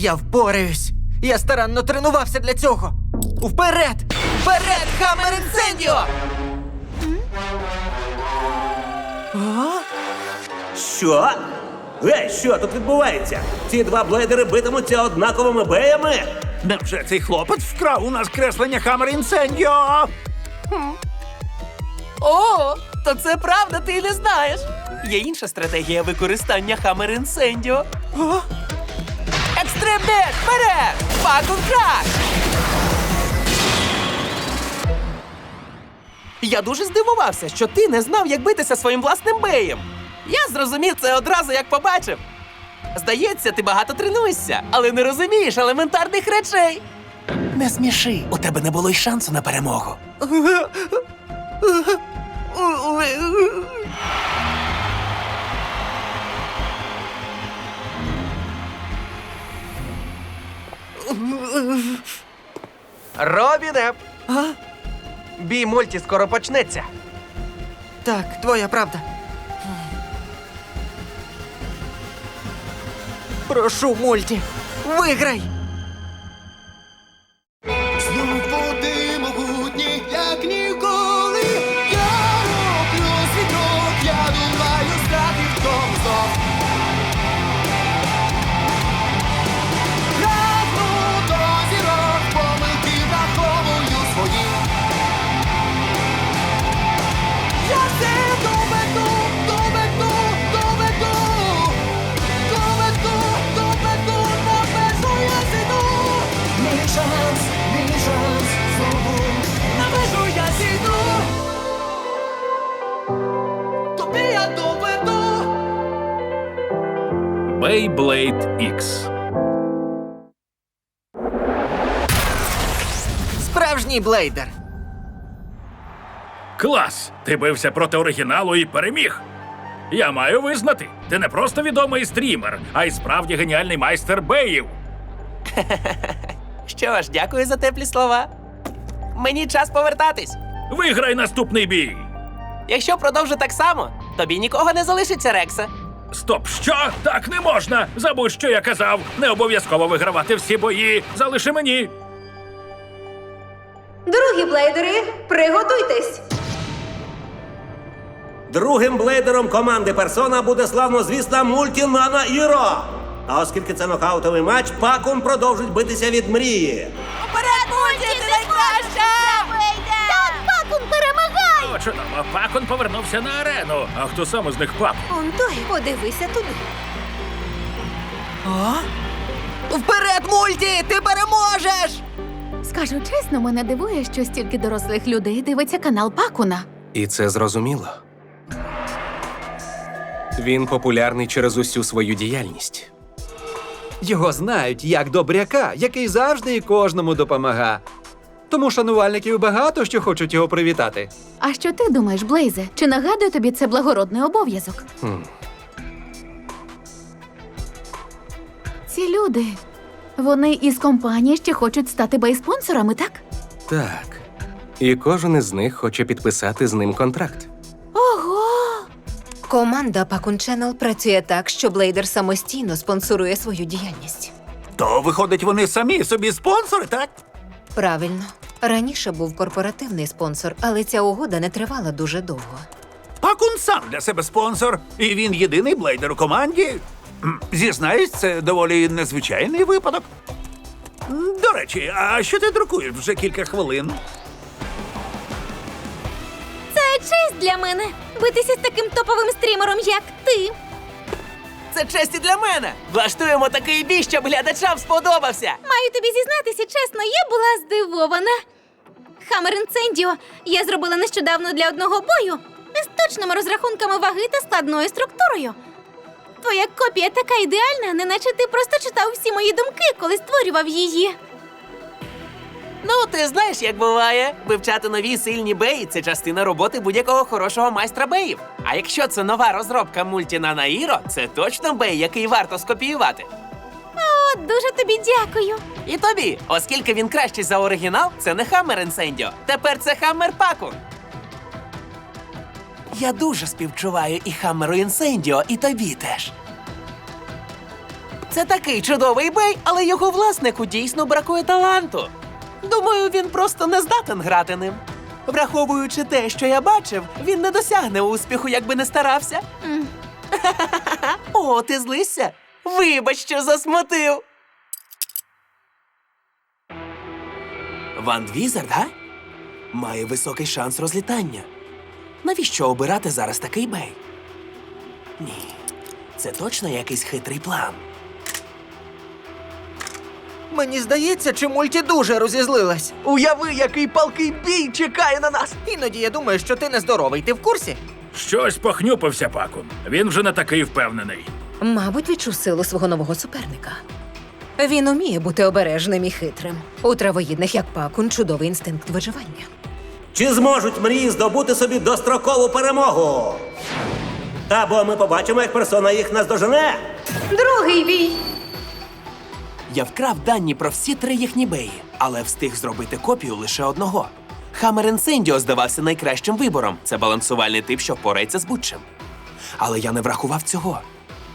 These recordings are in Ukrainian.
Я впораюсь. Я старанно тренувався для цього. Вперед! Вперед, Хаммер Інсендіо! Що? Ей, що тут відбувається? Ці два блейдери битимуться однаковими беями? Невже цей хлопець вкрав у нас креслення Хаммер Інсендіо? О, то це правда, ти не знаєш. Є інша стратегія використання Хаммер Інсендіо. Екстрим Деш, вперед! Пакун краш! Я дуже здивувався, що ти не знав, як битися своїм власним беєм. Я зрозумів це одразу, як побачив. Здається, ти багато тренуєшся, але не розумієш елементарних речей. Не сміши, у тебе не було й шансу на перемогу. Робіне! Бій мульті скоро почнеться. Так, твоя правда. Прошу, мульті, виграй! Beyblade X. Справжній блейдер. Клас! Ти бився проти оригіналу і переміг. Я маю визнати, ти не просто відомий стрімер, а й справді геніальний майстер беїв. Що ж, дякую за теплі слова. Мені час повертатись. Виграй наступний бій. Якщо продовжу так само, тобі нікого не залишиться, Рекса. Стоп, що? Так не можна. Забудь, що я казав. Не обов'язково вигравати всі бої. Залиши мені. Другі блейдери, приготуйтесь! Другим блейдером команди Персона буде славнозвісна мультінана Іро. А оскільки це нокаутовий матч, Пакун продовжить битися від мрії. Вперед, Мульті, ти найкраща! О, чудово, Пакон повернувся на арену. А хто саме з них Пакон? Он той, подивися туди. Вперед, мульті! Ти переможеш! Скажу чесно, мене дивує, що стільки дорослих людей дивиться канал Пакуна. І це зрозуміло. Він популярний через усю свою діяльність. Його знають як добряка, який завжди і кожному допомага. Тому шанувальників багато що хочуть його привітати. А що ти думаєш, Блейзе? Чи нагадує тобі це благородний обов'язок? Хм. Ці люди. Вони із компанії ще хочуть стати бейспонсорами, так? Так. І кожен із них хоче підписати з ним контракт. Ого! Команда Пакун Channel працює так, що блейдер самостійно спонсорує свою діяльність. То виходить, вони самі собі спонсори, так? Правильно. Раніше був корпоративний спонсор, але ця угода не тривала дуже довго. Пакун сам для себе спонсор, і він єдиний блейдер у команді. М, Зізнаюсь, це доволі незвичайний випадок. М, До речі, а що ти друкуєш вже кілька хвилин? Це честь для мене битися з таким топовим стрімером, як ти. Це честь і для мене. Влаштуємо такий бій, щоб глядачам сподобався. Маю тобі зізнатися, чесно, я була здивована. Хамер Інцендіо я зробила нещодавно для одного бою з точними розрахунками ваги та складною структурою. Твоя копія така ідеальна, неначе ти просто читав всі мої думки, коли створював її. Ну, ти знаєш, як буває. Вивчати нові сильні беї це частина роботи будь-якого хорошого майстра беїв. А якщо це нова розробка мультіна Наїро, це точно бей, який варто скопіювати. О, дуже тобі дякую. І тобі, оскільки він кращий за оригінал, це не Хаммер Інсендіо. Тепер це Хаммер Пакун. Я дуже співчуваю і Хаммеру Інсендіо, і тобі теж. Це такий чудовий бей, але його власнику дійсно бракує таланту. Думаю, він просто не здатен грати ним. Враховуючи те, що я бачив, він не досягне успіху, якби не старався. О, ти злися? Вибач, що засмутив. Ван Двізард, га? Має високий шанс розлітання. Навіщо обирати зараз такий бей? Ні, це точно якийсь хитрий план. Мені здається, чи мульті дуже розізлилась. Уяви, який палкий бій чекає на нас! Іноді я думаю, що ти нездоровий. Ти в курсі? Щось похнюпився пакун. Він вже не такий впевнений. Мабуть, відчув силу свого нового суперника. Він уміє бути обережним і хитрим. У травоїдних, як пакун, чудовий інстинкт виживання. Чи зможуть мрії здобути собі дострокову перемогу? Або ми побачимо, як персона їх наздожене. Другий бій. Я вкрав дані про всі три їхні беї, але встиг зробити копію лише одного. Хаммер Інсендіо здавався найкращим вибором. Це балансувальний тип, що впорається з будь-чим. Але я не врахував цього.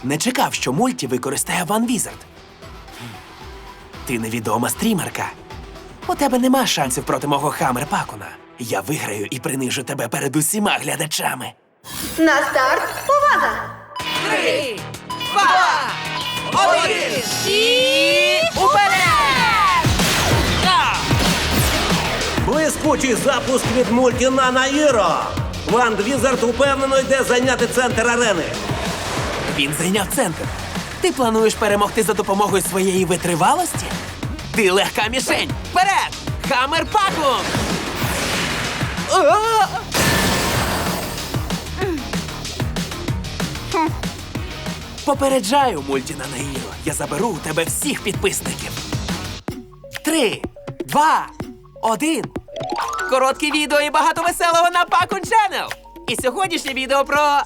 Не чекав, що мульті використає Ван Візард. Ти невідома стрімерка. У тебе нема шансів проти мого Хаммер Пакуна. Я виграю і принижу тебе перед усіма глядачами. На старт, увага! Три, два, один Блискучий запуск від мультінана Іро. Ван Двізард упевнено йде зайняти центр арени. Він зайняв центр. Ти плануєш перемогти за допомогою своєї витривалості? Ти легка мішень! Вперед! Хаммер Пакун! А! Попереджаю, мультіна Наїро. Я заберу у тебе всіх підписників. Три, два, один. Коротке відео і багато веселого на Пакун Channel. І сьогоднішнє відео про.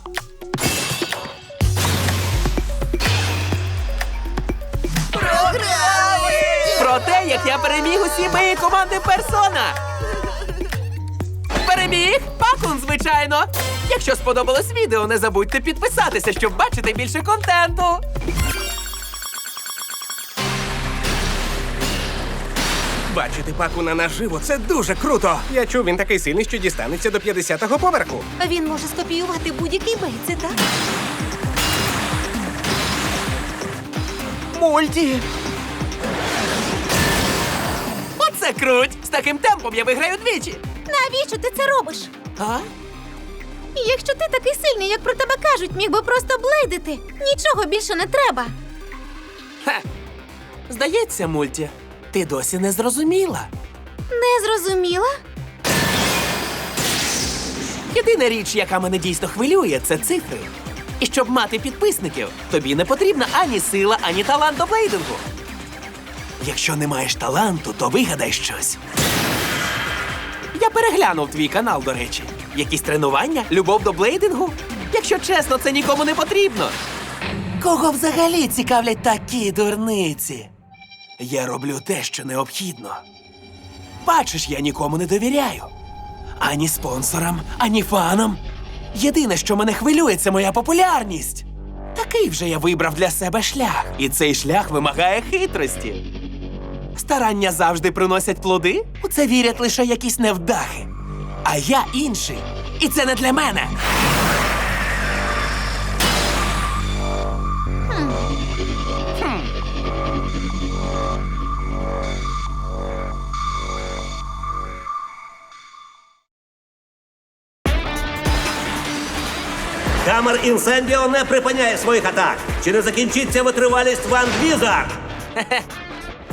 Про те, як я переміг усі мої команди персона. Переміг? Пакун, звичайно. Якщо сподобалось відео, не забудьте підписатися, щоб бачити більше контенту. Бачити пакуна наживо це дуже круто. Я чув, він такий сильний, що дістанеться до 50-го поверху. Він може скопіювати будь-який бей, це так? Мульті! Оце круть! З таким темпом я виграю двічі. Навіщо ти це робиш? А? Якщо ти такий сильний, як про тебе кажуть, міг би просто блейдити. Нічого більше не треба. Ха. Здається, мульті, ти досі не зрозуміла. Не зрозуміла? Єдина річ, яка мене дійсно хвилює, це цифри. І щоб мати підписників, тобі не потрібна ані сила, ані талант до блейдингу. Якщо не маєш таланту, то вигадай щось. Я переглянув твій канал, до речі. Якісь тренування, любов до блейдингу? Якщо чесно, це нікому не потрібно. Кого взагалі цікавлять такі дурниці? Я роблю те, що необхідно. Бачиш, я нікому не довіряю. Ані спонсорам, ані фанам. Єдине, що мене хвилює, це моя популярність. Такий вже я вибрав для себе шлях, і цей шлях вимагає хитрості. Старання завжди приносять плоди, у це вірять лише якісь невдахи. А я інший. І це не для мене. Камер Інсендіо не припиняє своїх атак. Чи не закінчиться витривалість Ван Двізард?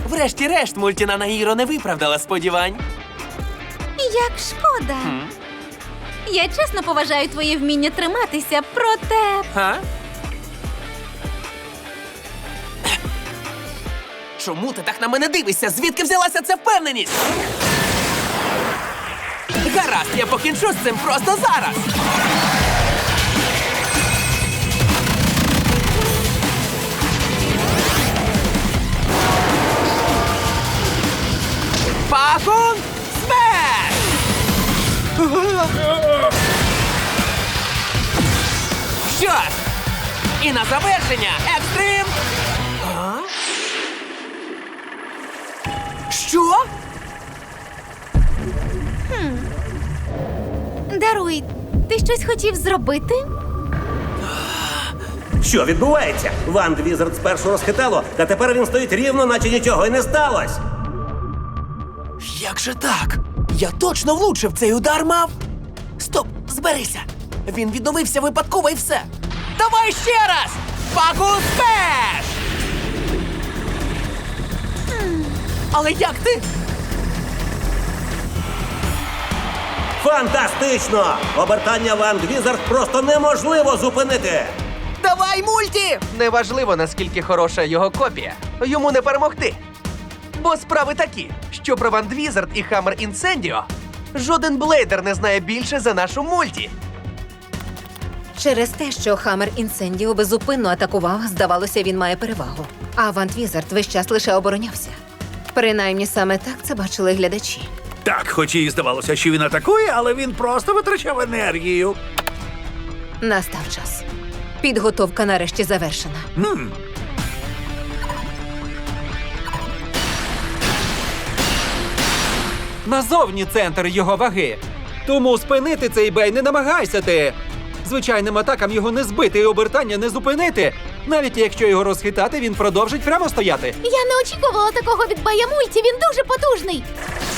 Врешті-решт, мультіна Наїро не виправдала сподівань. Як шкода. Я чесно поважаю твоє вміння триматися, проте Га? Чому ти так на мене дивишся? Звідки взялася ця впевненість? Гаразд, я покінчу з цим просто зараз. Пакун смерть! Що ж, і на завершення екстрим. А? Що? Даруй, ти щось хотів зробити? Що відбувається? Ван Двізард спершу розхитало, та тепер він стоїть рівно, наче нічого й не сталося. Як же так? Я точно влучив цей удар мав. Стоп, зберися. Він відновився випадково і все. Давай ще раз! Паку спеш! Але як ти? Фантастично! Обертання Ван Двізард просто неможливо зупинити. Давай, мульті! Неважливо, наскільки хороша його копія, йому не перемогти. Бо справи такі, що про Ван Двізард і Хаммер Інсендіо жоден блейдер не знає більше за нашу мульті. Через те, що Хаммер Інсендіо безупинно атакував, здавалося, він має перевагу. А Вант Візард весь час лише оборонявся. Принаймні саме так це бачили глядачі. Так, хоч і здавалося, що він атакує, але він просто витрачав енергію. Настав час. Підготовка нарешті завершена. Назовні центр його ваги. Тому спинити цей бей не намагайся ти. Звичайним атакам його не збити і обертання не зупинити. Навіть якщо його розхитати, він продовжить прямо стояти. Я не очікувала такого від Бая Мульті, він дуже потужний.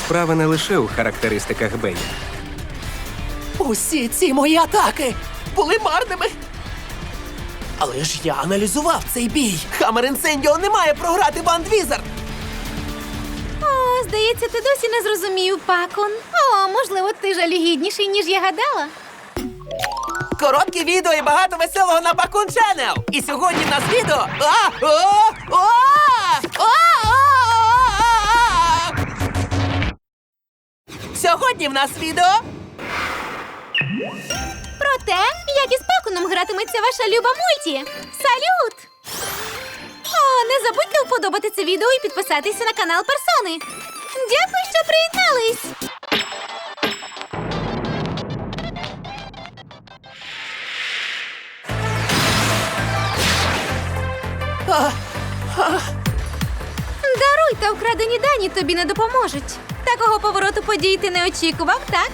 Справа не лише у характеристиках Бея. Усі ці мої атаки були марними. Але ж я аналізував цей бій. Хаммер Інсендіо не має програти Ван Двізард. Здається, ти досі не зрозумів, Пакон. О, можливо, ти жалюгідніший, ніж я гадала. Коротке відео і багато веселого на Бакун Channel. І сьогодні в нас відео. А! О! О! О! О! О! Сьогодні в нас відео. Про те, як із Паконом гратиметься ваша люба мульті. Салют! О, не забудьте вподобати це відео і підписатися на канал Персони. Дякую, що приєднались! Даруй та вкрадені дані тобі не допоможуть. Такого повороту подій ти не очікував, так?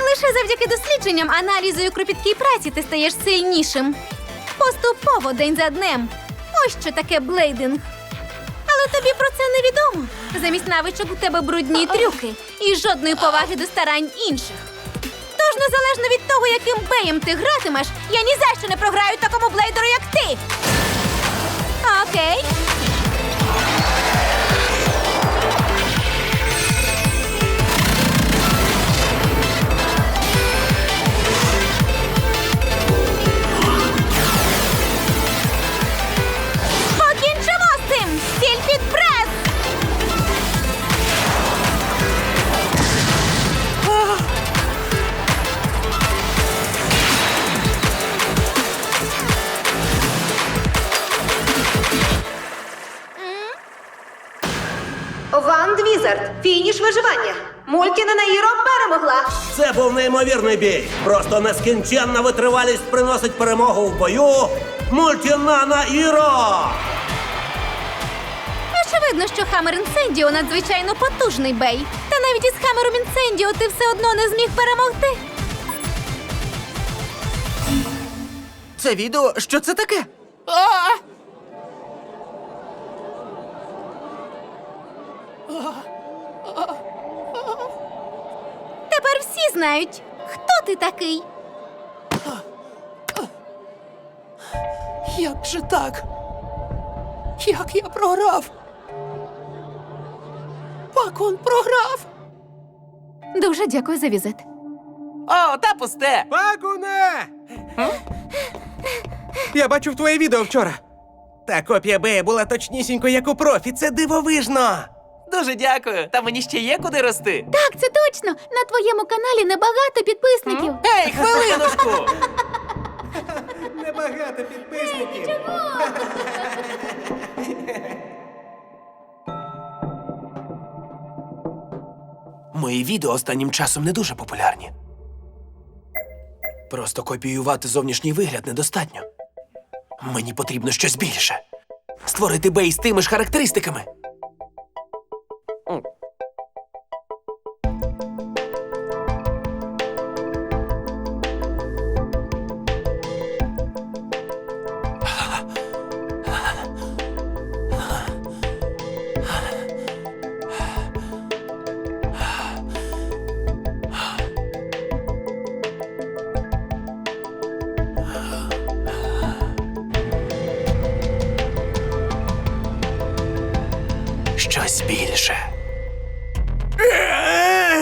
Лише завдяки дослідженням, аналізу і кропіткій праці ти стаєш сильнішим. Поступово день за днем. Ось що таке блейдинг. Тобі про це не відомо. Замість навичок у тебе брудні трюки і жодної поваги до старань інших. Тож, незалежно від того, яким беєм ти гратимеш, я ні за що не програю такому блейдеру, як ти. Окей. Був неймовірний бій. Просто нескінченна витривалість приносить перемогу в бою. Мультінана Іро! Очевидно, що Хаммер Інсендіо надзвичайно потужний бей. Та навіть із Хаммером Інсендіо ти все одно не зміг перемогти. Це відео, що це таке? А! Тепер всі знають, хто ти такий. Як же так? Як я програв? Пакун програв. Дуже дякую за візит. О, та пусте. Пакуне! Я бачив твоє відео вчора. Та копія Бея була точнісінько, як у профі. Це дивовижно. Дуже дякую. Та мені ще є куди рости. Так, це точно. На твоєму каналі небагато підписників. Ей, хвилиночку! Небагато підписників. Мої відео останнім часом не дуже популярні. Просто копіювати зовнішній вигляд недостатньо. Мені потрібно щось більше. створити бей з тими ж характеристиками. Більше.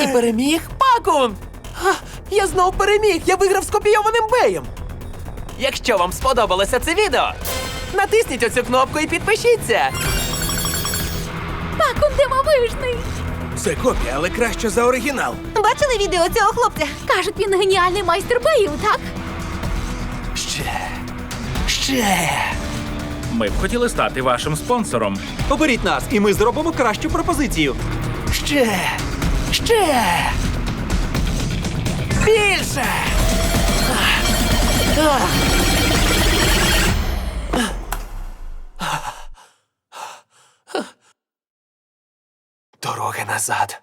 І переміг Пакун! Я знов переміг! Я виграв з копійованим беєм! Якщо вам сподобалося це відео, натисніть оцю кнопку і підпишіться! Пакун дивовижний! Це копія, але краще за оригінал. Бачили відео цього хлопця? Кажуть, він геніальний майстер беїв, так? Ще. Ще. Ми б хотіли стати вашим спонсором. Оберіть нас, і ми зробимо кращу пропозицію. Ще. Ще. Більше. Дороги назад.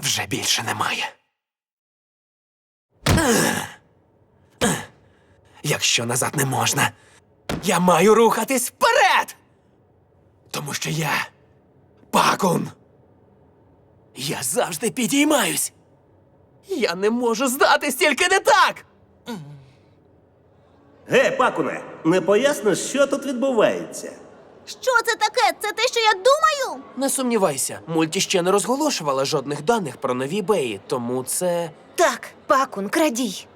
Вже більше немає. Якщо назад не можна, я маю рухатись вперед. Тому що я пакун. Я завжди підіймаюсь. Я не можу здатись, тільки не так. Гей, пакуне, не поясниш, що тут відбувається? Що це таке? Це те, що я думаю? Не сумнівайся, мульті ще не розголошувала жодних даних про нові беї, тому це. Так, пакун, крадій.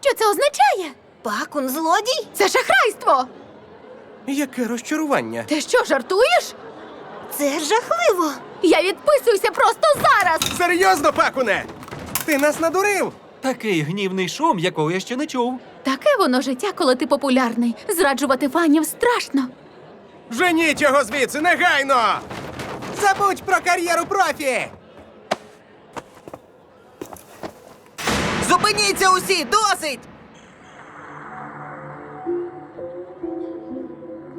Що це означає? Пакун, злодій? Це шахрайство! Яке розчарування. Ти що, жартуєш? Це жахливо. Я відписуюся просто зараз! Серйозно, пакуне! Ти нас надурив! Такий гнівний шум, якого я ще не чув. Таке воно життя, коли ти популярний. Зраджувати фанів страшно. Женіть його звідси негайно! Забудь про кар'єру профі! Зупиніться усі! Досить!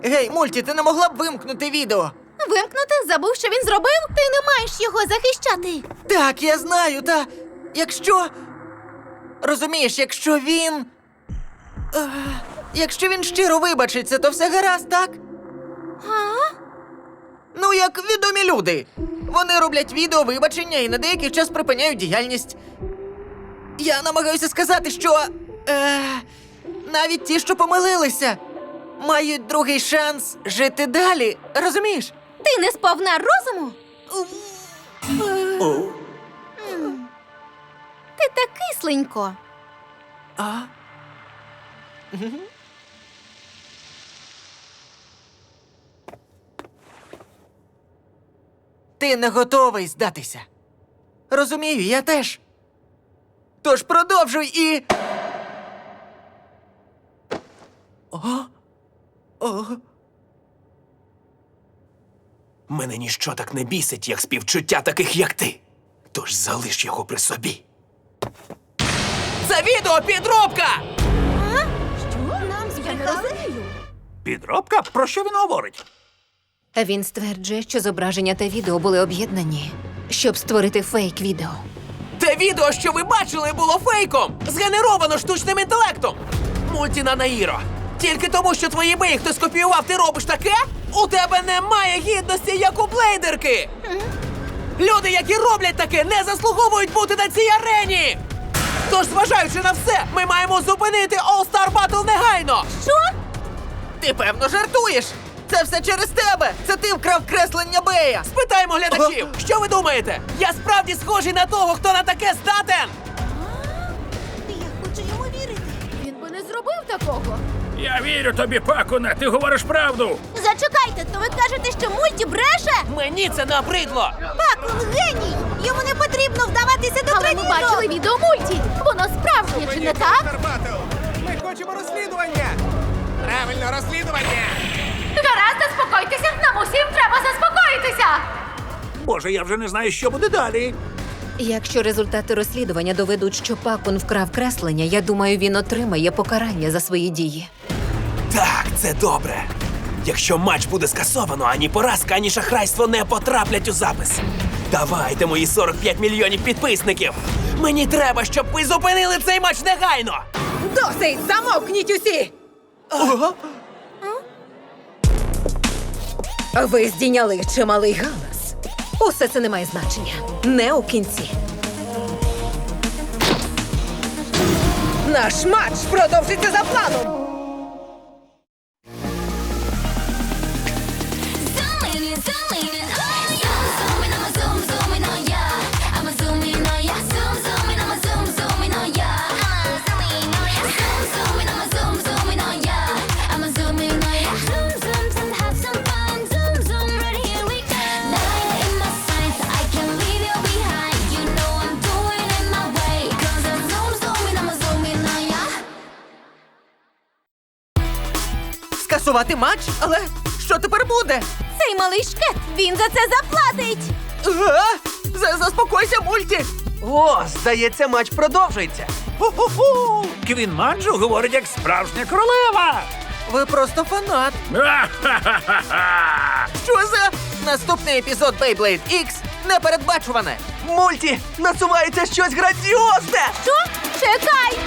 Гей, мульті, ти не могла б вимкнути відео? Вимкнути? Забув, що він зробив? Ти не маєш його захищати. Так, я знаю, та якщо. Розумієш, якщо він. Е, якщо він щиро вибачиться, то все гаразд, так? А? Ну, як відомі люди. Вони роблять відео вибачення і на деякий час припиняють діяльність. Я намагаюся сказати, що. Е, навіть ті, що помилилися, мають другий шанс жити далі. Розумієш? Ти не сповна розуму? О, Ти так кисленько. А? Ти не готовий здатися. Розумію, я теж. Тож продовжуй і. О. О. Мене ніщо так не бісить, як співчуття таких, як ти. Тож залиш його при собі. Це відео підробка! Що нам збрехали? Підробка? Про що він говорить? Він стверджує, що зображення та відео були об'єднані, щоб створити фейк відео. Те відео, що ви бачили, було фейком! Згенеровано штучним інтелектом! Мультіна Наїро! Тільки тому, що твої бої хтось копіював, ти робиш таке? У тебе немає гідності, як у блейдерки! Люди, які роблять таке, не заслуговують бути на цій арені! Тож, зважаючи на все, ми маємо зупинити All Star Battle негайно! Що? Ти певно жартуєш! Це все через тебе! Це ти вкрав креслення Бея! Спитаємо глядачів, що ви думаєте? Я справді схожий на того, хто на таке здатен? Я хочу йому вірити. Він би не зробив такого. Я вірю тобі, Пакуне, ти говориш правду. Зачекайте, то ви кажете, що мульті бреше? Мені це набридло! Пакун геній! Йому не потрібно вдаватися до Але ми бачили відео мульті. Воно справжнє, чи не так? Battle! Ми хочемо розслідування! Правильно, розслідування! Гаразд, заспокойтеся, нам усім треба заспокоїтися. Боже, я вже не знаю, що буде далі. Якщо результати розслідування доведуть, що Пакун вкрав креслення, я думаю, він отримає покарання за свої дії. Так, це добре. Якщо матч буде скасовано, ані поразка, ані шахрайство не потраплять у запис. Давайте мої 45 мільйонів підписників. Мені треба, щоб ви зупинили цей матч негайно. Досить! Замовкніть усі! Ви здійняли чималий галас. Усе це не має значення. Не у кінці. Наш матч продовжиться за планом. Скасувати матч? Але що тепер буде? Цей малий шкет, він за це заплатить. Га? За- Заспокойся, мульті! О, здається, матч продовжується. Ху-ху-ху! Квін Манджу говорить як справжня королева. Ви просто фанат. Що за наступний епізод Beyblade X непередбачуване? Мульті, насувається щось грандіозне! Що? Чекай!